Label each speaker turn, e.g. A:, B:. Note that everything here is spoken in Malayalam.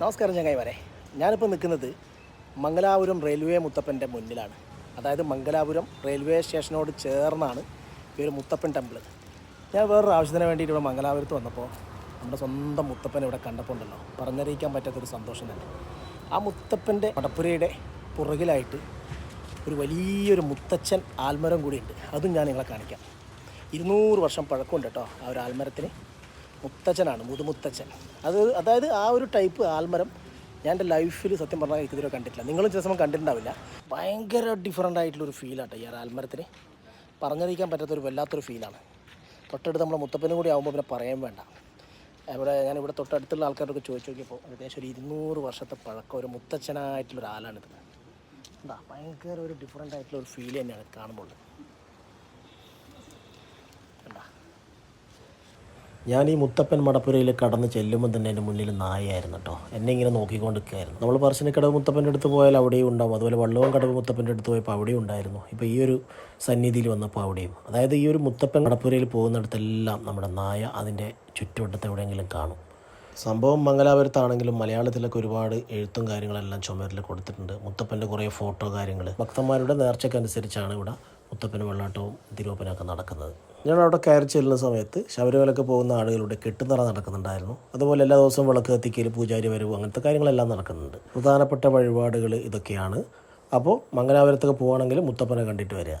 A: നമസ്കാരം ചങ്ങായി വരെ ഞാനിപ്പോൾ നിൽക്കുന്നത് മംഗലാപുരം റെയിൽവേ മുത്തപ്പന്റെ മുന്നിലാണ്. അതായത് മംഗലാപുരം റെയിൽവേ സ്റ്റേഷനോട് ചേർന്നാണ് ഈ ഒരു മുത്തപ്പൻ ടെമ്പിൾ ഞാൻ വേറൊരു ആവശ്യത്തിന് വേണ്ടിയിട്ട് ഇവിടെ മംഗലാപുരത്ത് വന്നപ്പോൾ നമ്മുടെ സ്വന്തം മുത്തപ്പൻ ഇവിടെ കണ്ടപ്പോൾ ഉണ്ടല്ലോ. പറഞ്ഞറിയിക്കാൻ പറ്റാത്തൊരു സന്തോഷം തന്നെ. ആ മുത്തപ്പന്റെ മടപ്പുരയുടെ പുറകിലായിട്ട് ഒരു വലിയൊരു മുത്തച്ഛൻ ആൽമരം കൂടിയുണ്ട്. അതും ഞാൻ നിങ്ങളെ കാണിക്കാം. ഇരുന്നൂറ് വർഷം പഴക്കമുണ്ട് കേട്ടോ ആ ഒരു ആൽമരത്തിന്. മുത്തച്ഛനാണ് മുതുമുത്തച്ഛൻ. അത് അതായത് ആ ഒരു ടൈപ്പ് ആൽമരം ഞാൻ എന്റെ ലൈഫിൽ സത്യം പറഞ്ഞാൽ ഇതുവരെ കണ്ടിട്ടില്ല. നിങ്ങളും ചില സമയം കണ്ടിട്ടുണ്ടാവില്ല. ഭയങ്കര ഡിഫറന്റ് ആയിട്ടുള്ളൊരു ഫീലാട്ടോ ഈ ആൽമരത്തിന്. പറഞ്ഞറിയിക്കാൻ പറ്റാത്തൊരു വല്ലാത്തൊരു ഫീലാണ് തൊട്ടടുത്ത് നമ്മുടെ മുത്തപ്പനും കൂടി ആകുമ്പോൾ പിന്നെ പറയാൻ വേണ്ട. ഇവിടെ ഞാനിവിടെ തൊട്ടടുത്തുള്ള ആൾക്കാരൊക്കെ ചോദിച്ചു നോക്കിയപ്പോൾ ഏകദേശം ഒരു ഇരുന്നൂറ് വർഷത്തെ പഴക്കം ഒരു മുത്തച്ഛനായിട്ടുള്ളൊരു ഒരാളാണിത് എന്താ ഭയങ്കര ഒരു ഡിഫറെന്റ് ആയിട്ടുള്ള ഒരു ഫീൽ തന്നെയാണ് കാണുമ്പോൾ കണ്ടാ? ഞാൻ ഈ മുത്തപ്പൻ മടപ്പുരയിൽ കടന്ന് ചെല്ലുമ്പോൾ തന്നെ എന്റെ മുന്നിൽ നായയായിരുന്നു കേട്ടോ എന്നെ ഇങ്ങനെ നോക്കിക്കൊണ്ട് നിൽക്കുകയായിരുന്നു. നമ്മൾ പറശ്ശിനിക്കടവ് മുത്തപ്പന്റെ അടുത്ത് പോയാൽ അവിടെയും ഉണ്ടാവും. അതുപോലെ വള്ളവും കടവ് മുത്തപ്പന്റെ അടുത്ത് പോയപ്പോൾ അവിടെയും ഉണ്ടായിരുന്നു. ഇപ്പോൾ ഈ ഒരു സന്നിധിയിൽ വന്നപ്പോൾ അവിടെയും. അതായത് ഈ ഒരു മുത്തപ്പൻ മടപ്പുരയിൽ പോകുന്നിടത്തെല്ലാം നമ്മുടെ നായ അതിന്റെ ചുറ്റുവട്ടത്ത് എവിടെയെങ്കിലും കാണും. സംഭവം മംഗലാപുരത്താണെങ്കിലും മലയാളത്തിലൊക്കെ ഒരുപാട് എഴുത്തും കാര്യങ്ങളെല്ലാം ചുമരിൽ കൊടുത്തിട്ടുണ്ട്. മുത്തപ്പന്റെ കുറേ ഫോട്ടോ കാര്യങ്ങൾ. ഭക്തന്മാരുടെ നേർച്ചയ്ക്കനുസരിച്ചാണ് ഇവിടെ മുത്തപ്പന് വെള്ളാട്ടവും തിരുവപ്പനൊക്കെ നടക്കുന്നത്. ഞാൻ അവിടെ കയറി ചെല്ലുന്ന സമയത്ത് ശബരിമലക്ക് പോകുന്ന ആളുകളുടെ കെട്ടുനിറ നടക്കുന്നുണ്ടായിരുന്നു. അതുപോലെ എല്ലാ ദിവസവും വിളക്ക് കത്തിക്കൽ പൂജാരി വരവ് അങ്ങനത്തെ കാര്യങ്ങളെല്ലാം നടക്കുന്നുണ്ട്. പ്രധാനപ്പെട്ട വഴിപാടുകൾ ഇതൊക്കെയാണ്. അപ്പോൾ മംഗലാപുരത്തൊക്കെ പോവുകയാണെങ്കിൽ മുത്തപ്പനെ കണ്ടിട്ട് വരിക.